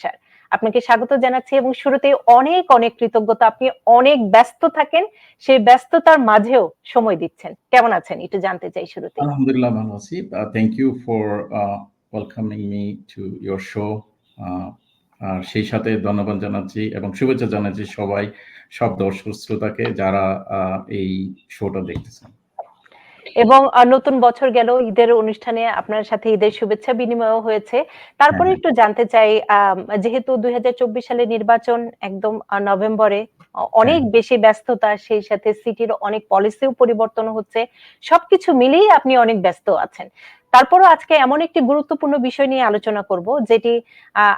Sir আপনাকে স্বাগত জানাচ্ছি এবং শুরুতে অনেক অনেক কৃতজ্ঞতা। আপনি অনেক ব্যস্ত থাকেন, সেই ব্যস্ততার মাঝেও সময় দিচ্ছেন। কেমন আছেন? একটু জানতে চাই শুরুতে। আলহামদুলিল্লাহ, ভালো আছি। Thank you for welcoming me to your show আর সেই সাথে ধন্যবাদ জানাচ্ছি এবং শুভেচ্ছা জানাচ্ছি সবাই, সব দর্শক শ্রোতাকে যারা এই শোটা দেখতেছেন। এবং নতুন বছর গেল ঈদের অনুষ্ঠানে আপনার সাথে ঈদের শুভেচ্ছা বিনিময় হয়েছে। তারপরে হ্যাঁ। একটু জানতে চাই যেহেতু দুই হাজার চব্বিশ সালে নির্বাচন একদম নভেম্বরে অনেক বেশি ব্যস্ততা সেই সাথে সিটির অনেক পলিসিও পরিবর্তন হচ্ছে। সবকিছু মিলিয়ে আপনি অনেক ব্যস্ত আছেন। তারপরও আজকে এমন একটি গুরুত্বপূর্ণ বিষয় নিয়ে আলোচনা করব, যেটি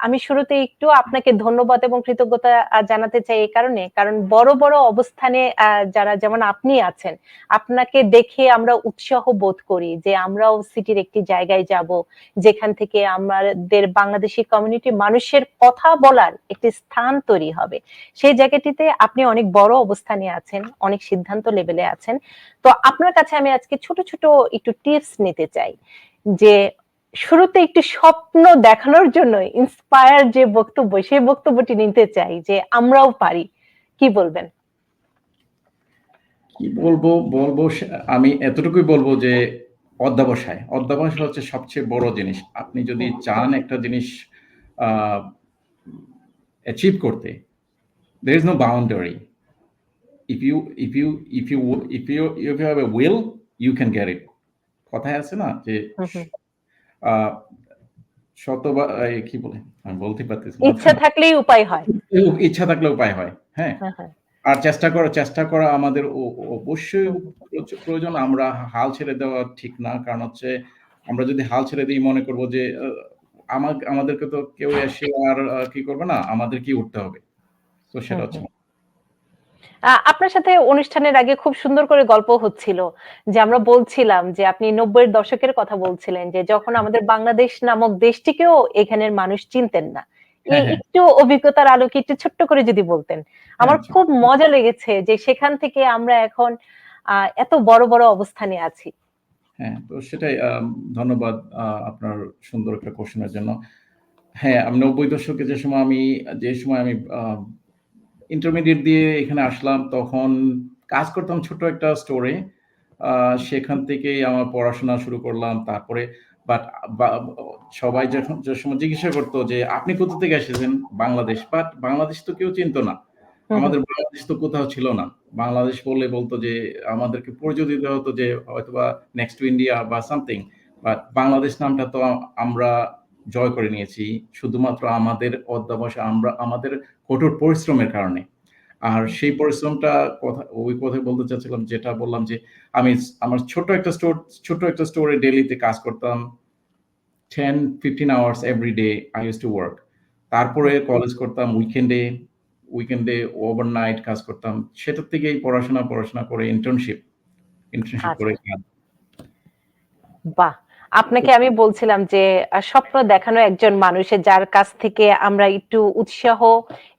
আমি শুরুতে একটু আপনাকে ধন্যবাদ এবং কৃতজ্ঞতা জানাতে চাই এই কারণে। কারণ বড় বড় অবস্থানে যারা যেমন আপনি আছেন, আপনাকে দেখে আমরা উৎসাহ বোধ করি যে আমরাও সিটির একটি জায়গায় যাব, যেখান থেকে আমাদের বাংলাদেশি কমিউনিটি মানুষের কথা বলার একটি স্থান তৈরি হবে। সেই জায়গাটিতে আপনি অনেক বড় অবস্থানে আছেন, অনেক সিদ্ধান্ত লেভেলে আছেন। তো আপনার কাছে আমি আজকে ছোট ছোট একটু টিপস নিতে চাই। যে শুরুতে একটি স্বপ্ন দেখানোর জন্য ইন্সপায়ার যে বক্তব্য, সেই বক্তব্যটি নিতে চাই যে আমরাও পারি। কি বলবেন? কি বলব? বলব আমি এতটুকুই বলব যে অধ্যাবসায়। অধ্যাবসায় হচ্ছে সবচেয়ে বড় জিনিস। আপনি যদি চান একটা জিনিস অ্যাচিভ করতে there is no boundary if you if you if you if you you have a will you can get it কথায় আছে না যে শতবার কি বলে? আমি বলতে পারতেছি ইচ্ছা থাকলেই উপায় হয়। ইচ্ছা থাকলে উপায় হয় হ্যাঁ। হ্যাঁ, হ্যাঁ। আর চেষ্টা করা চেষ্টা করা আমাদের অবশ্যই প্রয়োজন। আমরা হাল ছেড়ে দেওয়া ঠিক না। কারণ হচ্ছে আমরা যদি হাল ছেড়ে দিই মনে করব যে আমার আমাদেরকে তো কেউ এসে আর কি করবে না? আমাদের কি উঠতে হবে? তো সেটা হচ্ছে আপনার সাথে অনুষ্ঠানের আগে খুব সুন্দর করে গল্প হচ্ছিল যে আমরা বলছিলাম যে আপনি নব্বইয়ের দশকের কথা বলছিলেন যে যখন আমাদের বাংলাদেশ নামক দেশটিকেও এখানের মানুষ চিনতেন না হ্যাঁ, হ্যাঁ। একটু অভিজ্ঞতার আলোকে একটু ছোট্ট করে যদি বলতেন আমার আচ্ছা। খুব মজা লেগেছে যে সেখান থেকে আমরা এখন আহ, এত বড় বড় অবস্থানে আছি হ্যাঁ তো সেটাই ধন্যবাদ আপনার সুন্দর একটা কোশ্চেনের জন্য হ্যাঁ আমি নব্বই দশকে যে সময় আমি যে সময় আমি ইন্টারমিডিয়েট দিয়ে এখানে আসলাম তখন কাজ করতাম ছোট একটা স্টোরে সেখান থেকেই আমার পড়াশোনা শুরু করলাম তারপরে বাট সবাই যখন যে সময় জিজ্ঞাসা করতো যে আপনি কোথা থেকে এসেছেন? বাংলাদেশ। বাট বাংলাদেশ তো কেউ চিনতো না। আমাদের বাংলাদেশ তো কোথাও ছিল না। বাংলাদেশ বললে বলতো যে আমাদেরকে পরিচয় দিতে হতো যে হয়তোবা নেক্সট টু ইন্ডিয়া বা সামথিং বাট বাংলাদেশ নামটা তো আমরা জয় করে নিয়েছি শুধুমাত্র আমাদের অধ্যাবসায় আমরা আমাদের কঠোর পরিশ্রমের কারণে। আর সেই পরিশ্রমটা কথা ওই কথাই বলতে চাচ্ছিলাম যেটা বললাম যে আমি আমার ছোট একটা স্টোর ছোট একটা স্টোরে ডেলিতে কাজ করতাম ten fifteen hours every day I use to work তারপরে কলেজ করতাম উইকেন্ডে উইকেন্ডে ওভারনাইট কাজ করতাম। সেটার থেকেই পড়াশোনা পড়াশোনা করে ইন্টার্নশিপ ইন্টার্নশিপ আচ্ছা। করে বাহ! আপনাকে আমি বলছিলাম যে স্বপ্ন দেখানো একজন মানুষের যার কাছ থেকে আমরা একটু উৎসাহ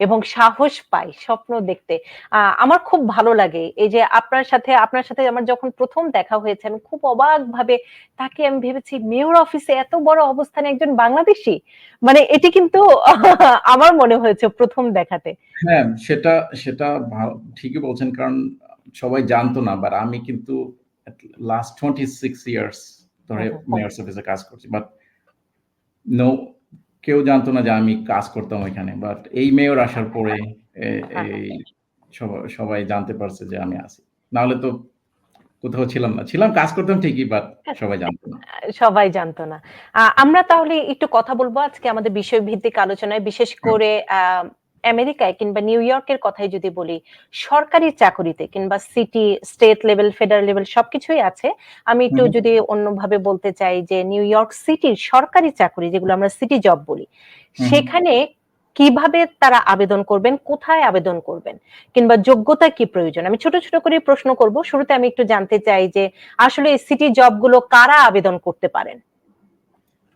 এবং সাহস পাই স্বপ্ন দেখতে। আমার খুব ভালো লাগে এই যে আপনার সাথে আপনার সাথে আমার যখন প্রথম দেখা হয়েছে খুব অবাক ভাবে তাকে আমি ভেবেছি, মেয়র অফিসে এত বড় অবস্থানে একজন বাংলাদেশি? মানে এটি কিন্তু আমার মনে হয়েছে প্রথম দেখাতে। হ্যাঁ সেটা সেটা ঠিকই বলছেন, কারণ সবাই জানতো না আমি কিন্তু লাস্ট টোয়েন্টি সিক্স ইয়ার্স ধরে হুম। অফিসে কাজ করছি। বাট নো কেউ জানতো না যে আমি কাজ করতাম ওইখানে। বাট এই মেয়র আসার পরে এই সবাই সবাই জানতে পারছে যে আমি আছি। নাহলে তো কোথাও ছিলাম না। ছিলাম কাজ করতাম ঠিকই বাট সবাই জানতো না। সবাই জানতো না। আমরা তাহলে একটু কথা বলব আজকে আমাদের বিষয় ভিত্তিক আলোচনায়। বিশেষ করে আহ, আমেরিকায় কিংবা নিউ ইয়র্কের কথাই যদি বলি সরকারি চাকরিতে কিংবা city state level federal level সবকিছুই আছে। আমি একটু যদি অন্যভাবে বলতে চাই যে নিউ ইয়র্ক সিটির সরকারি চাকরি যেগুলো আমরা সিটি জব বলি সেখানে কীভাবে তারা আবেদন করবেন কোথায় আবেদন করবেন কিংবা যোগ্যতা কি প্রয়োজন? আমি ছোট ছোট করে প্রশ্ন করব। শুরুতে আমি একটু জানতে চাই যে আসলে এই সিটি জবগুলো কারা আবেদন করতে পারেন?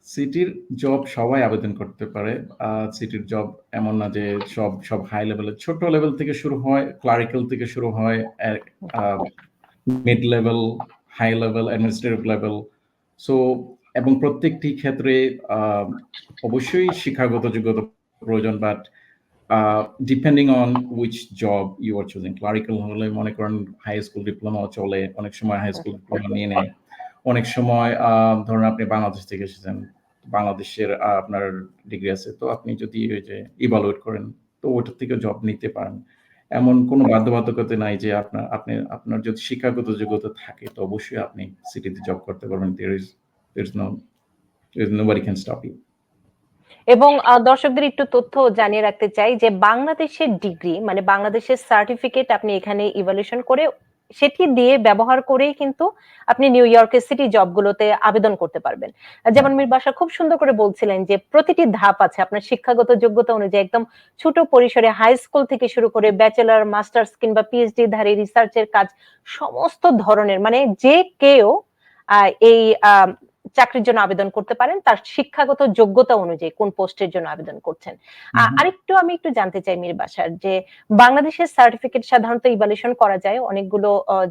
সিটির জব সবাই আবেদন করতে পারে। সিটির জব এমন না যে সব সব হাই লেভেলে ছোট লেভেল থেকে শুরু হয় ক্লারিক্যাল থেকে শুরু হয় mid level high level administrative level so এবং প্রত্যেকটি ক্ষেত্রে অবশ্যই শিক্ষাগত যোগ্যতা প্রয়োজন but depending on which job you are choosing clerical হলে মনে করেন হাই স্কুল ডিপ্লোমা চলে, অনেক সময় হাই স্কুল ডিপ্লোমা নিয়ে নেয়। অনেক সময় ধরুন আপনি বাংলাদেশ থেকে এসেছেন বাংলাদেশের আপনার ডিগ্রি আছে তো আপনি যদি ওই যে ইভালুয়েট করেন তো ওটার থেকে জব নিতে পারেন। এমন কোনো বাধ্যবাধকতা নাই যে আপনার আপনি আপনার যদি শিক্ষাগত যোগ্যতা থাকে তো অবশ্যই আপনি সিটিতে জব করতে পারবেন। Is there is no there is nobody can stop you. এবং দর্শকদের একটু তথ্য জানিয়ে রাখতে চাই যে বাংলাদেশের ডিগ্রি মানে বাংলাদেশের সার্টিফিকেট আপনি এখানে ইভালুয়েশন করে সেটি দিয়ে ব্যবহার করেই কিন্তু আপনি নিউ ইয়র্কের সিটি জবগুলোতে আবেদন করতে পারবেন। যেমন মীর বাসা খুব সুন্দর করে বলছিলেন যে প্রতিটি ধাপ আছে, আপনার শিক্ষাগত যোগ্যতা অনুযায়ী একদম ছোট পরিসরে হাই স্কুল থেকে শুরু করে ব্যাচেলার মাস্টার্স কিংবা পিএইচডি ধারী রিসার্চের কাজ সমস্ত ধরনের মানে যে কেউ এই চাকরির জন্য আবেদন করতে পারেন তার শিক্ষাগত যোগ্যতা অনুযায়ী কোন পোস্টের জন্য আবেদন করছেন। আরেকটু আমি একটু জানতে চাই মীর বাসার যে বাংলাদেশের সার্টিফিকেট সাধারণত ইভালুয়েশন করা যায় অনেকগুলো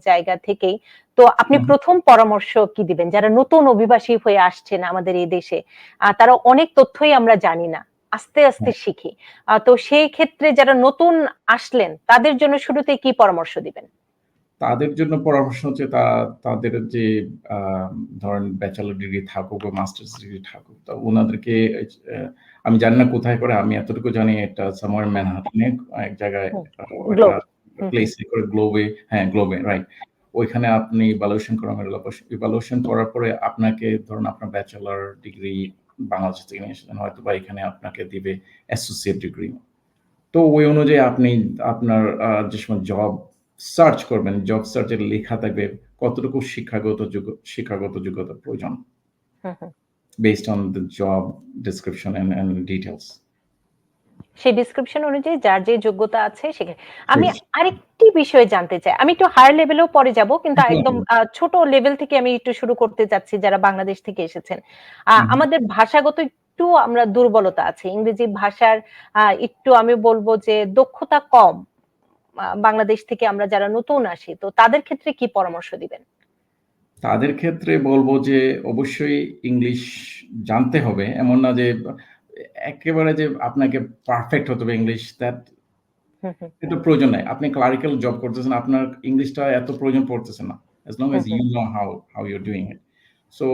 জায়গা থেকেই। তো আপনি প্রথম পরামর্শ কি দিবেন? যারা নতুন অভিবাসী হয়ে আসছেন আমাদের এই দেশে তারা অনেক তথ্যই আমরা জানি না আস্তে আস্তে শিখি। তো সেই ক্ষেত্রে যারা নতুন আসলেন তাদের জন্য শুরুতে কি পরামর্শ দিবেন? তাদের জন্য পরামর্শ হচ্ছে তা তাদের যে আহ, ধরেন ব্যাচেলর ডিগ্রি থাকুক বা মাস্টার্স ডিগ্রি থাকুক তা ওনাদেরকে আমি জানি না কোথায় করে আমি এতটুকু জানি এটা সামার ম্যানহাটনে এক জায়গায় প্লেসে করে গ্লোবে হ্যাঁ গ্লোবে রাইট ওইখানে আপনি ইভালুয়েশন করার ইভালুয়েশন করার পরে আপনাকে ধরুন আপনার ব্যাচেলর ডিগ্রি বাংলাদেশ থেকে নিয়ে এসেছেন হয়তো বা এখানে আপনাকে দিবে অ্যাসোসিয়েট ডিগ্রি তো ওই অনুযায়ী আপনি আপনার যে সময় জব সার্চ করবেন জব সার্চের লেখা থাকবে কতটুকু শিক্ষাগত যোগ্য শিক্ষাগত যোগ্যতা প্রয়োজন। Hmm. based on the job description and, and সেই ডিসক্রিপশন অনুযায়ী যার যে যোগ্যতা আছে সেখানে আমি আরেকটি বিষয় জানতে চাই। আমি একটু হায়ার লেভেলেও পরে যাব কিন্তু একদম ছোট লেভেল থেকে আমি একটু শুরু করতে যাচ্ছি যারা বাংলাদেশ থেকে এসেছেন। আমাদের ভাষাগত একটু আমরা দুর্বলতা আছে। ইংরেজি ভাষার একটু আমি বলব যে দক্ষতা কম। বাংলাদেশ থেকে আমরা যারা নতুন আসি তো তাদের ক্ষেত্রে কি পরামর্শ দিবেন? তাদের ক্ষেত্রে বলব যে অবশ্যই ইংলিশ জানতে হবে। এমন না যে একেবারে যে আপনাকে পারফেক্ট হতে হবে ইংলিশ দ্যাট এটা প্রয়োজন নাই। আপনি ক্লারিক্যাল জব করতেছেন আপনার ইংলিশটা এত প্রয়োজন পড়তেছে না। Long as hmm, you know how how you're doing it. So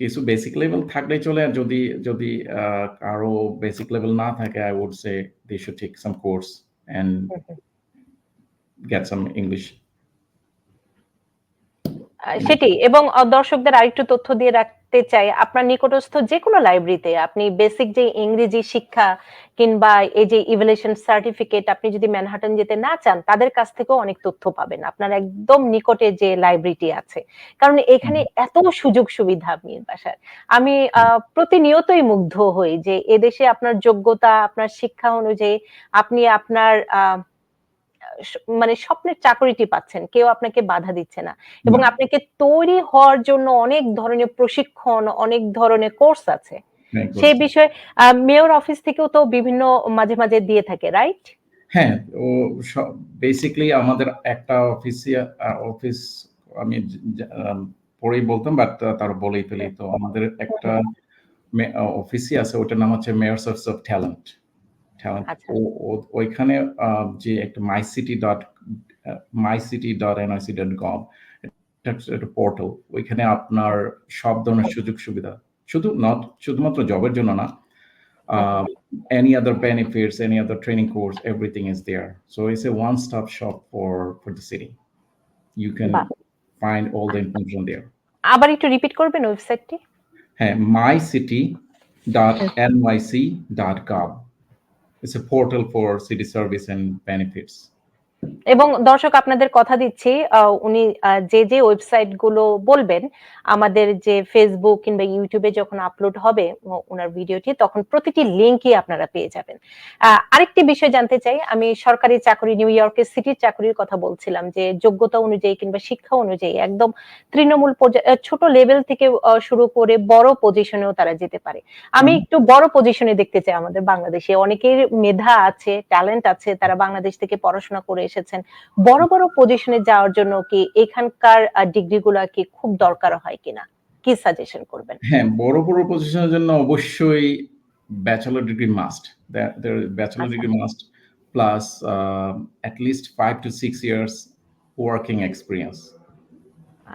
কিছু বেসিক লেভেল থাকলেই চলে আর যদি যদি আহ, কারও বেসিক লেভেল না থাকে I would say they should take some course and some English ah, সেটি এবং দর্শকদের আরেকটু তথ্য দিয়ে রাখতে চাই। আপনার নিকটস্থ যে কোনো লাইব্রেরিতে আপনি বেসিক যে ইংরেজি শিক্ষা কিংবা এই যে ইভ্যালুয়েশন সার্টিফিকেট আপনি যদি ম্যানহাটন যেতে না চান তাদের কাছ থেকেও অনেক তথ্য পাবেন। আপনার একদম নিকটে যে লাইব্রেরিটি আছে। কারণ এখানে এত সুযোগ সুবিধা আপনি বাসার। আমি আহ, প্রতিনিয়তই মুগ্ধ হই যে এদেশে আপনার যোগ্যতা আপনার শিক্ষা অনুযায়ী আপনি আপনার আহ, মানে স্বপ্নের চাকরিটি পাচ্ছেন কেউ আপনাকে বাধা দিচ্ছে না। এবং আপনাকে তৈরি হওয়ার জন্য অনেক ধরনের প্রশিক্ষণ অনেক ধরনের কোর্স আছে। সেই বিষয়ে মেয়র অফিস থেকেও তো বিভিন্ন মাঝে মাঝে দিয়ে থাকে রাইট? হ্যাঁ ও বেসিক্যালি আমাদের একটা অফিসে অফিস আমি পরেই বলতাম বাট তার বলেই ফেলি। তো আমাদের একটা অফিসই আছে ওটার নাম হচ্ছে মেয়র্স অফ ট্যালেন্ট। ওইখানে যে একটা my city dot my dot NIC dot gov একটা পোর্টাল ওইখানে আপনার সব ধরনের সুযোগ সুবিধা শুধু নট শুধুমাত্র জবের জন্য না uh, any other benefits, any other training course, everything is there. So it's a one-stop shop for for the city. You can find all the information there. আবার একটু রিপিট করবেন ওয়েবসাইটটি Hey, mycity.nyc.gov. It's a portal for city service and benefits. এবং দর্শক আপনাদের কথা দিচ্ছি উনি যে যে ওয়েবসাইটগুলো বলবেন আমাদের যে ফেসবুক কিংবা ইউটিউবে যখন আপলোড হবে ওনার ভিডিওটি তখন প্রতিটি লিঙ্কই আপনারা পেয়ে যাবেন। আরেকটি বিষয় জানতে চাই আমি সরকারি চাকরি নিউ ইয়র্কের সিটির চাকরির কথা বলছিলাম যে যোগ্যতা অনুযায়ী কিংবা শিক্ষা অনুযায়ী একদম তৃণমূল পর্যায়ে ছোট লেভেল থেকে শুরু করে বড় পজিশনেও তারা যেতে পারে। আমি একটু বড় পজিশনে দেখতে চাই আমাদের বাংলাদেশে। অনেকের মেধা আছে ট্যালেন্ট আছে তারা বাংলাদেশ থেকে পড়াশোনা করে এসেছেন। বড় বড় পজিশনে যাওয়ার জন্য কি এখানকার ডিগ্রিগুলা কি খুব দরকার হয় কিনা? কি সাজেশন করবেন? হ্যাঁ বড় বড় পজিশনের জন্য অবশ্যই bachelor degree must bachelor degree must plus at least five to six years working experience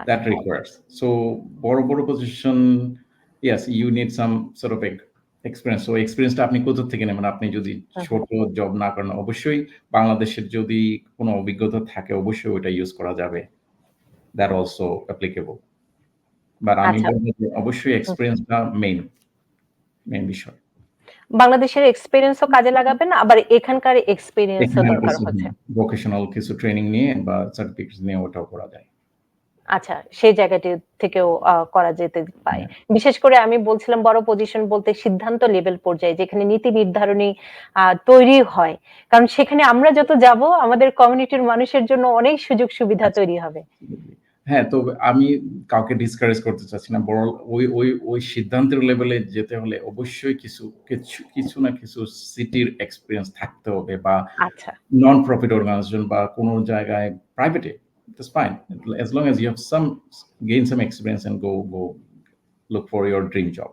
that requires so বড় বড় position yes you need some sort of ex- experience. So, experience টা আপনি কোথা থেকে নেবেন? আপনি যদি ছোট জব না করেন, অবশ্যই বাংলাদেশের যদি কোনো অভিজ্ঞতা থাকে, অবশ্যই ওটা ইউজ করা যাবে। That also applicable. But আমি আচ্ছা। যে অবশ্যই এক্সপেরিয়েন্সটা মেইন, মেইন বিষয়। বাংলাদেশের এক্সপেরিয়েন্স ও কাজে লাগাবেন আবার এখানকার এক্সপেরিয়েন্স ও এখানে দরকার হচ্ছে। ভোকেশনাল কিছু ট্রেনিং নিয়ে বা সার্টিফিকেট নিয়ে ওটাও করা যায়। আচ্ছা, সেই জায়গাটি থেকেও করা যেতে পারে। হ্যাঁ। বিশেষ করে আমি বলছিলাম বড় পজিশন বলতে সিদ্ধান্ত লেভেল পর্যায়ে যেখানে নীতি নির্ধারণী তৈরি হয়। কারণ সেখানে আমরা যত যাব আমাদের কমিউনিটির মানুষের জন্য অনেক সুযোগ সুবিধা আচ্ছা। তৈরি হবে। হ্যাঁ, তো আমি কাউকে ডিসকারেজ করতে চাচ্ছি না। বরং ওই ওই ওই সিদ্ধান্তের লেভেলে যেতে হলে অবশ্যই কিছু কিছু কিছু না কিছু সিটির এক্সপিরিয়েন্স থাকতে হবে বা। নন প্রফিট অর্গানাইজেশন বা কোনো জায়গায় প্রাইভেটে that's fine as long as you have some gain some experience and go go look for your dream job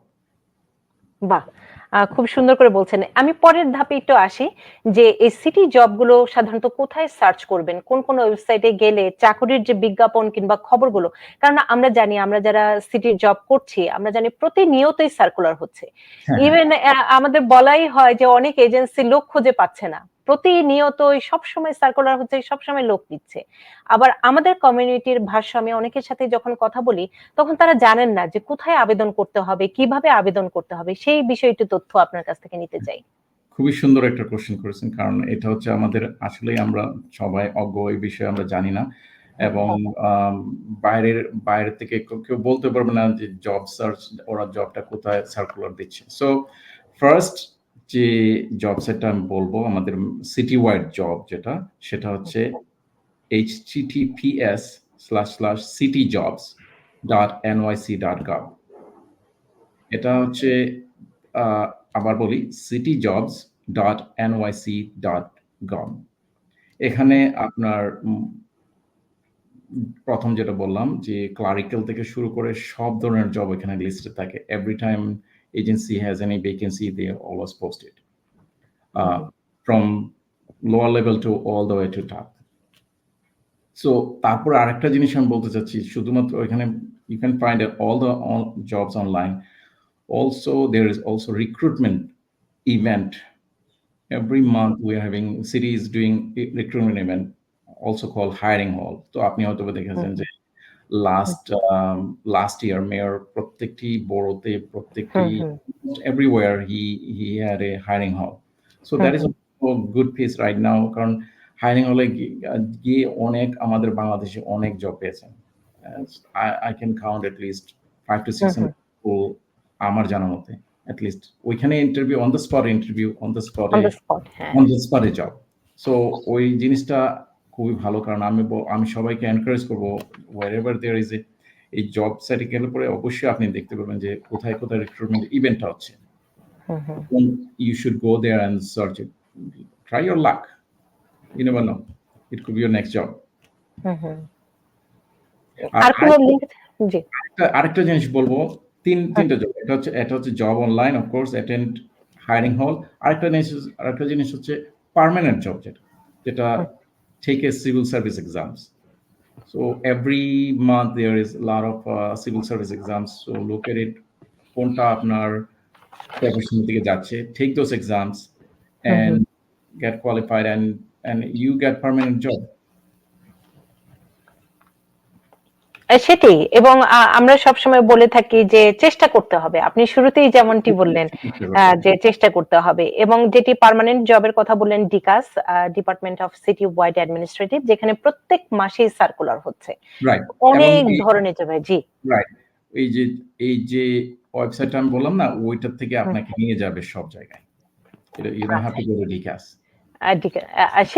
বাহ! খুব সুন্দর করে বলছেন। আমি পরের ধাপে একটু আসি যে এই সিটি জবগুলো সাধারণত কোথায় সার্চ করবেন? কোন, কোন ওয়েবসাইটে গেলে চাকুরির যে বিজ্ঞাপন কিংবা খবরগুলো কারণ আমরা জানি আমরা যারা সিটির জব করছি আমরা জানি প্রতিনিয়তই সার্কুলার হচ্ছে। হ্যাঁ, ইভেন অ্যা আমাদের বলাই হয় যে অনেক এজেন্সি লোক খুঁজে পাচ্ছে না। প্রতিনিয়তই সবসময় সার্কুলার হচ্ছে, সবসময় লোক নিচ্ছে। আবার আমাদের কমিউনিটির ভাষ্য আমি অনেকের সাথে যখন কথা বলি, তখন তারা জানেন না যে কোথায় আবেদন করতে হবে, কীভাবে আবেদন করতে হবে। সেই বিষয়ে একটু তথ্য আপনার কাছ থেকে নিতে চাই। খুবই সুন্দর একটা কোয়েশ্চেন করেছেন। কারণ এটা হচ্ছে আমাদের আসলে আমরা সবাই অজ্ঞ এই বিষয়ে আমরা জানি না। এবং আম বাইরের বাইরে থেকে কেউ, কেউ বলতে পারবে না যে জব সার্চ ওরা জবটা কোথায় সার্কুলার দিচ্ছে। সো ফার্স্ট যে জব সেটটা আমি বলব, আমাদের সিটি ওয়াইড জব যেটা, সেটা হচ্ছে https://cityjobs.nyc.gov এটা হচ্ছে আবার বলি cityjobs.nyc.gov এখানে আপনার প্রথম যেটা বললাম যে ক্লারিক্যাল থেকে শুরু করে সব ধরনের জব এখানে লিস্টেড থাকে। Every time agency has any vacancy they always post it. Uh, from lower level to all the way to top. So তারপর আরেকটা জিনিস আমি বলতে চাচ্ছি শুধুমাত্র এখানে you can find it all the all jobs online. Also there is also recruitment event. Every month we are having city is doing a recruitment event also called hiring hall. তো আপনি হয়তোবা দেখেছেন হুম। যে last um last year mayor প্রত্যেকটি বড়তে hmm, প্রত্যেকটি hmm. everywhere he he had a hiring hall. So hmm, that is hmm. a good piece right now কারণ hiring হলে গি আ গিয়ে অনেক আমাদের বাংলাদেশে অনেক জব পেয়েছেন। As I I can count at least 5 to hmm, 600 hmm. people আমার জানা মতে at least ওইখানে interview on the spot interview on the on স্পটে দ্য স্পট হ্যাঁ। অন দ্য স্পটে জব। সো ওই জিনিসটা খুবই ভালো কারণ আমি আমি সবাইকে এনকারেজ করব wherever there is a এই জব সাইটে গেলে পরে অবশ্যই আপনি দেখতে পাবেন যে কোথায়, কোথায় রিক্রুটমেন্ট ইভেন্টটা হচ্ছে। go there and search it. Try your luck. You never know. It could be your next job. হুম, হুম। আর কোন আরেকটা লিঙ্ক জি। আরেকটা জিনিস বলব ৩ হুম। ৩ টা জব। এটা হচ্ছে এটা হচ্ছে job online of course attend hiring hall. আরেকটা জিনিস আরেকটা জিনিস হচ্ছে পার্মানেন্ট জব যেটা। যেটা। take a civil service exams. So every month there is a lot of uh, civil service exams. So look at it. কোনটা আপনার প্রফেশন থেকে যাচ্ছে। Take those exams hmm, and hmm. get qualified and and you get permanent job. এ সেটাই এবং আমরা সবসময় বলে থাকি যে চেষ্টা করতে হবে। আপনি শুরুতেই যেমনটি বললেন যে চেষ্টা করতে হবে এবং যেটি পার্মানেন্ট জবের কথা বললেন DCAS department of citywide administrative যেখানে প্রত্যেক মাসেই সার্কুলার হচ্ছে। অনেক ধরনের জব জি। রাইট। এই যে এই যে ওয়েবসাইটটা আমি বললাম না ওইটার থেকে আপনাকে নিয়ে যাবে সব জায়গায়। You don't you don't have আচ্ছা। to